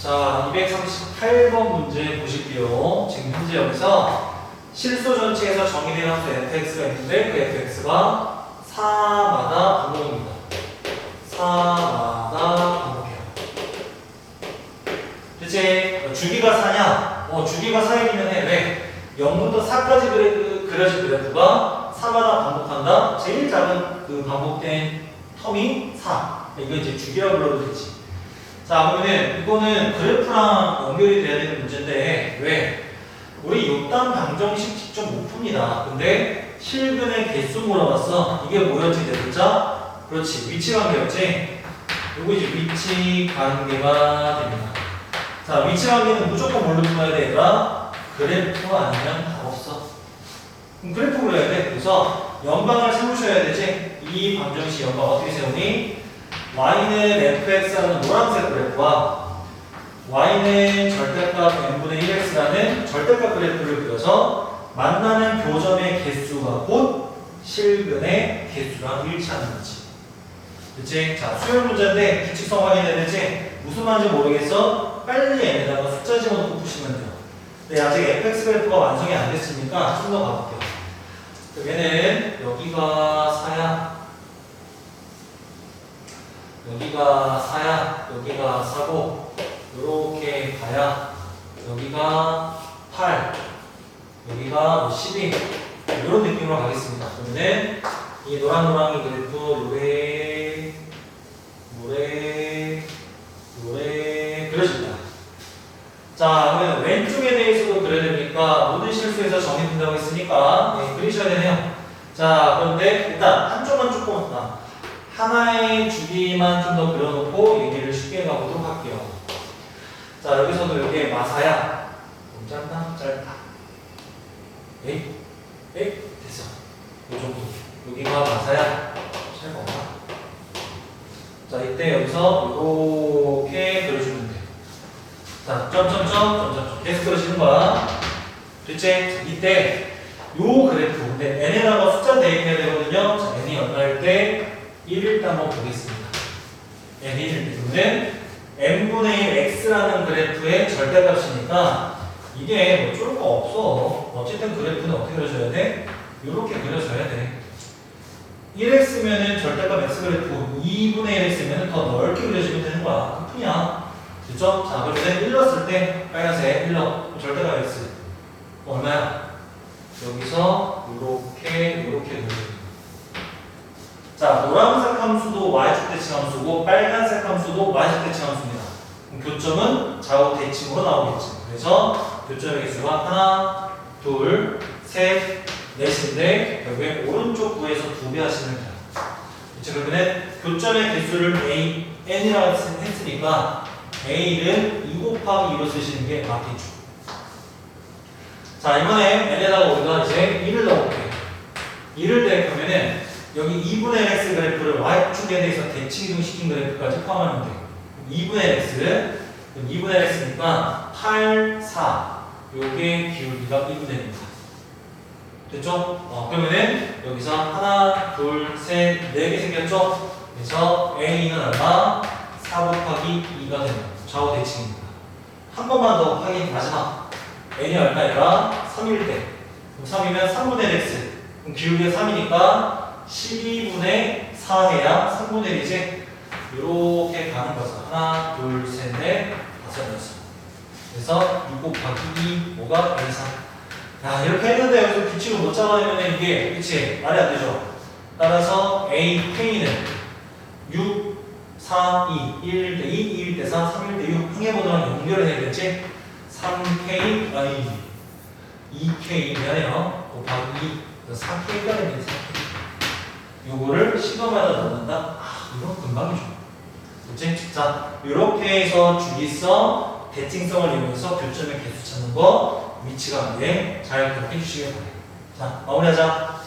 자, 238번 문제 보실게요. 지금 현재 여기서 실수 전체에서 정의된 함수 fx가 있는데 그 fx가 4마다 반복입니다. 4마다 반복해요. 대체 주기가 4냐? 어, 주기가 4이면 해. 왜? 0부터 4까지 그래, 그려진 그래프가 4마다 반복한다. 제일 작은 그 반복된 텀이 4. 이거 이제 주기라고 불러도 되지. 자, 그러면은 이거는 그래프랑 연결이 돼야 되는 문제인데 왜? 우리 요단 방정식 직접 못 풉니다. 근데 실근의 개수 물어봤어. 이게 뭐였지, 대문자? 그렇지, 위치 관계였지. 요거 이제 위치 관계가 됩니다. 자, 위치 관계는 무조건 뭘로 풀어야 되니까 그래프 아니면 답 없어. 그럼 그래프 그려야 돼. 그래서 연방을 세우셔야 되지. 이 방정식 연방 어떻게 세우니? Y는 fx라는 노란색 그래프와 y는 절대값 n분의 1x라는 절대값 그래프를 그려서 만나는 교점의 개수가 곧 실근의 개수랑 일치하는 거지. 그치? 자, 수열 문제인데 규칙성 확인해야 되지? 무슨 말인지 모르겠어? 빨리 n에다가 숫자 집어넣고 푸시면 돼요. 근데 아직 fx 그래프가 완성이 안 됐으니까 좀 더 가볼게요. 얘는 여기가 4야. 여기가 4야, 여기가 4고, 요렇게 가야, 여기가 8, 여기가 12, 이런 느낌으로 가겠습니다. 그러면은, 이 노랑노랑이 그래프, 요래, 요래, 요래, 그려집니다. 자, 그러면 왼쪽에 대해서도 그려야 되니까, 모든 실수에서 정해진다고 했으니까, 네, 그리셔야 되네요. 자, 그런데 일단 하나의 주기만 좀 더 그려놓고 얘기를 쉽게 가보도록 할게요. 자, 여기서도 여기에 마사야. 좀 짧다? 짧다. 에이? 에이? 됐어. 요 정도. 여기가 마사야. 짧아. 자, 이때 여기서 이렇게 그려주면 돼. 자, 점점점, 점점점. 계속 그려지는 거야. 됐지? 이때 요 그래프. 근데 n 한번 보겠습니다. n이 1일 때는 n분의 1 x라는 그래프의 절대값이니까 이게 뭐 쫄거 없어. 어쨌든 그래프는 어떻게 그려줘야 돼? 이렇게 그려줘야 돼. 1x면은 절대값 x 그래프 2분의 1x면은 더 넓게 그려주면 되는 거야. 그 뿐이야. 그죠? 자, 그러면 1 넣었을 때 빨간색 1 넣어. 절대값 x. 얼마야? 여기서 이렇게 이렇게 그려줘야 자, 노란색 함수도 y축 대칭 함수고 빨간색 함수도 y축 대칭 함수입니다. 교점은 좌우 대칭으로 나오겠죠. 그래서 교점의 개수가 하나, 둘, 셋, 넷인데 결국에 오른쪽 구에서 두 배 하시면 돼요. 그렇죠. 그러면 교점의 개수를 a, n이라고 했- 했으니까 a는 2 곱하기 2로 쓰시는 게 맞겠죠. 자, 이번에 n에다가 우리가 이제 1을 넣어볼게요. 1을 대입하면은 여기 2분의 x 그래프를 y축에 대해서 대칭 시킨 그래프까지 포함하면 돼요. 2분의 x, 그럼 2분의 x니까 8, 4. 요게 기울기가 2분의 1입니다. 됐죠? 어, 그러면은 여기서 하나, 둘, 셋, 네 개 생겼죠? 그래서 a는 얼마? 4 곱하기 2가 됩니다. 좌우 대칭입니다. 한 번만 더 확인 마지막. n이 얼마니까? 3일 때. 그럼 3이면 3분의 x. 그럼 기울기가 3이니까 12분의 4해야 3분의 1이지 이렇게 가는 거죠. 하나, 둘, 셋, 넷, 다섯, 여섯. 그래서 6 곱하기 2, 5가 A3. 야, 이렇게 했는데 여기서 규칙을 못 잡아내면 이게, 그치? 말이 안 되죠. 따라서 AK는 6, 4, 2, 1, 대 2, 2일 대 4, 3일 대 6. 항해보드랑 연결을 해야 되겠지? 3K, 아니, 2K, 미안해요. 곱하기 2. 4K가 되면 4K. 요거를 시간마다 넣는다? 아, 이건 금방이죠. 자, 이렇게 해서 주기성, 대칭성을 이용해서 교점의 개수 찾는 거, 위치가 관계 잘 기억해 주시길 바래요. 자, 마무리하자.